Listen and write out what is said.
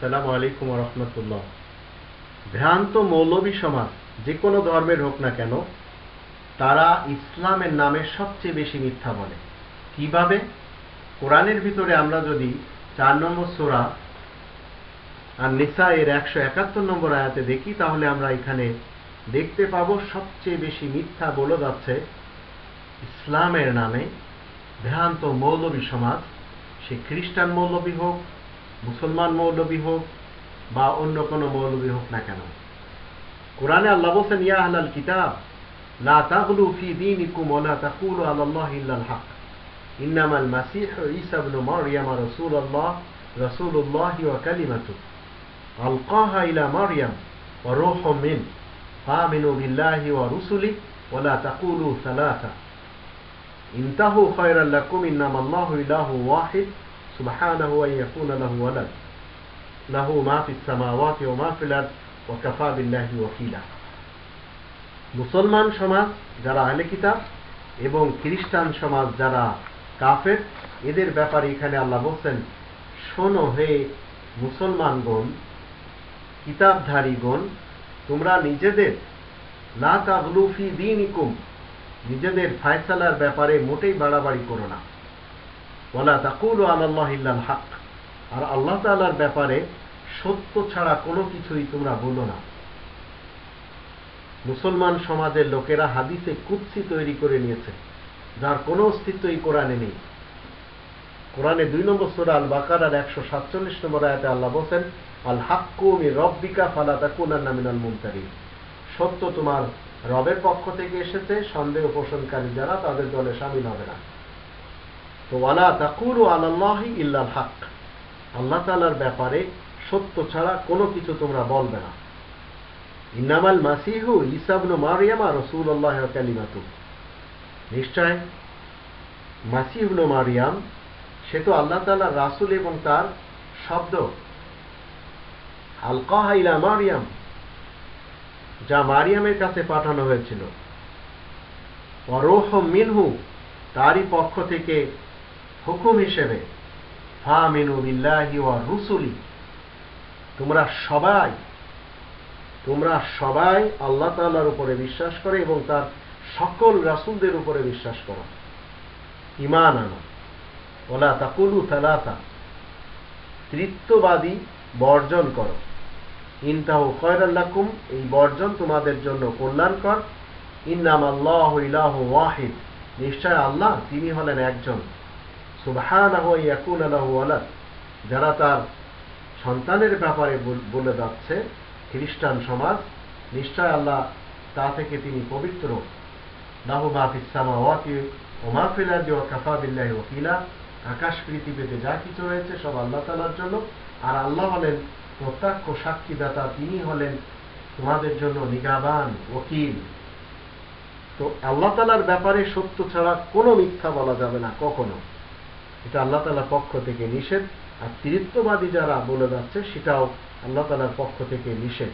সালাম আলাইকুম রহমতুল্লাহ। ভ্রান্ত মৌলবী সমাজ, যে কোনো ধর্মের হোক না কেন, তারা ইসলামের নামে সবচেয়ে বেশি মিথ্যা বলে। কীভাবে? কোরআনের ভিতরে আমরা যদি চার নম্বর সোরা আর নিসা এর একশো একাত্তর নম্বর আয়াতে দেখি, তাহলে আমরা এখানে দেখতে পাবো সবচেয়ে বেশি মিথ্যা বলে যাচ্ছে ইসলামের নামে ভ্রান্ত মৌলবী সমাজ। সে খ্রিস্টান মৌলবী হোক, মুসলমান মৌলবী হোক, বা অন্য কোনো মৌলবী হোক না কেন। কোরআনে আল্লাহ বলছেন, ইয়া আহলাল কিতাব, লা তাগলু ফি দীনিকুম ওয়া লা তাকুলু আলাল্লাহি ইল্লাল হক। ইন্নামাল মাসীহ ঈসা ইবনে মারইয়াম রাসূলুল্লাহ, রাসূলুল্লাহি ওয়া কালিমাতুহু। আলকাহা ইলা মারইয়াম ওয়া রূহুম মিন। ফামিনু বিল্লাহি ওয়া রুসুলি ওয়া লা তাকুলু সালাসা ইনতাহু খায়রান লাকুম, ইন্নামাল্লাহু ইলাহু ইয়াকুনা লাহু ওয়ালাদ। লাহু মা ফিস সামাওয়াতি ওয়া মা ফিল আরদ, ওয়া কাফা বিল্লাহি ওয়াকিলা। মুসলমান সমাজ যারা আহলে কিতাব এবং খ্রিস্টান সমাজ যারা কাফের, এদের ব্যাপারে এখানে আল্লাহ বলছেন, শোনো হে মুসলমানগণ, কিতাবধারীগণ, তোমরা নিজেদের, লা তাগলুফি দিনিকুম, নিজেদের ফায়সালার ব্যাপারে মোটেই বাড়াবাড়ি করো না। ওয়ালা তাকুলু আলাল্লাহ ইল্লাল হক। আর আল্লাহ তাআলার ব্যাপারে সত্য ছাড়া কোনো কিছুই তোমরা বলো না। মুসলমান সমাজের লোকেরা হাদিসে কুৎসি তৈরি করে নিয়েছে, যার কোনো অস্তিত্ব এই কোরআনে নেই। কোরআনে দুই নম্বর সুরা আল বাকারার একশো সাতচল্লিশ নম্বর আয়াতে আল্লাহ বলছেন আল হাক্কু মি রব্বিকা ফালা তাকুনান্না মিনাল মুমতারিন। সত্য তোমার রবের পক্ষ থেকে এসেছে, সন্দেহ পোষণকারী যারা তাদের দলে সামিল হবে না। আল্লাহ তাআলার ব্যাপারে সত্য ছাড়া কোনো কিছু তোমরা বলবে না। ইন্নামাল মাসিহু ইসাবনু মারিয়ামা রসুল্লাহ কালিমাতু। নিশ্চয় মাসিহবনু মারিয়াম, সে তো আল্লাহ তাআলার রাসূল এবং তার শব্দ। আলকাহা ইলা মারিয়াম, যা মারিয়ামের কাছে পাঠানো হয়েছিল। অরোহ মিনহু, তারই পক্ষ থেকে হুকুম হিসেবে ফা মিনু বিল্লাহি ওয়া রুসুলি। তোমরা সবাই তোমরা সবাই আল্লাহ তাআলার উপরে বিশ্বাস করে এবং তার সকল রাসূলদের উপরে বিশ্বাস করো। ঈমান আনো। ওলা তাকুলু তালাতা তৃত্ববাদী বর্জন করো। ইনতাহু খয়রাল্লাকুম এই বর্জন তোমাদের জন্য কল্যাণকর। ইন্নাম আল্লাহ ইলাহু ওয়াহিদ। নিশ্চয় আল্লাহ তিনি হলেন একজন। যারা তার সন্তানের ব্যাপারে বলে যাচ্ছে, খ্রিস্টান সমাজ, নিশ্চয় আল্লাহ তা থেকে তিনি পবিত্র। লাহু মা ফিস সামাওয়াতি ওয়া মা ফিল আরদি কাফা ওয়াকিলা। আকাশ, পৃথিবীতে যা কিছু রয়েছে সব আল্লাহ তাআলার জন্য। আর আল্লাহ হলেন প্রত্যক্ষ সাক্ষীদাতা, তিনি হলেন তোমাদের জন্য নিগাবান ওকিল। তো আল্লাহ তালার ব্যাপারে সত্য ছাড়া কোনো মিথ্যা বলা যাবে না, কখনো। এটা আল্লাহ তালার পক্ষ থেকে নিষেধ। আর তীর্থবাদী যারা বলে যাচ্ছে, সেটাও আল্লাহ তালার পক্ষ থেকে নিষেধ।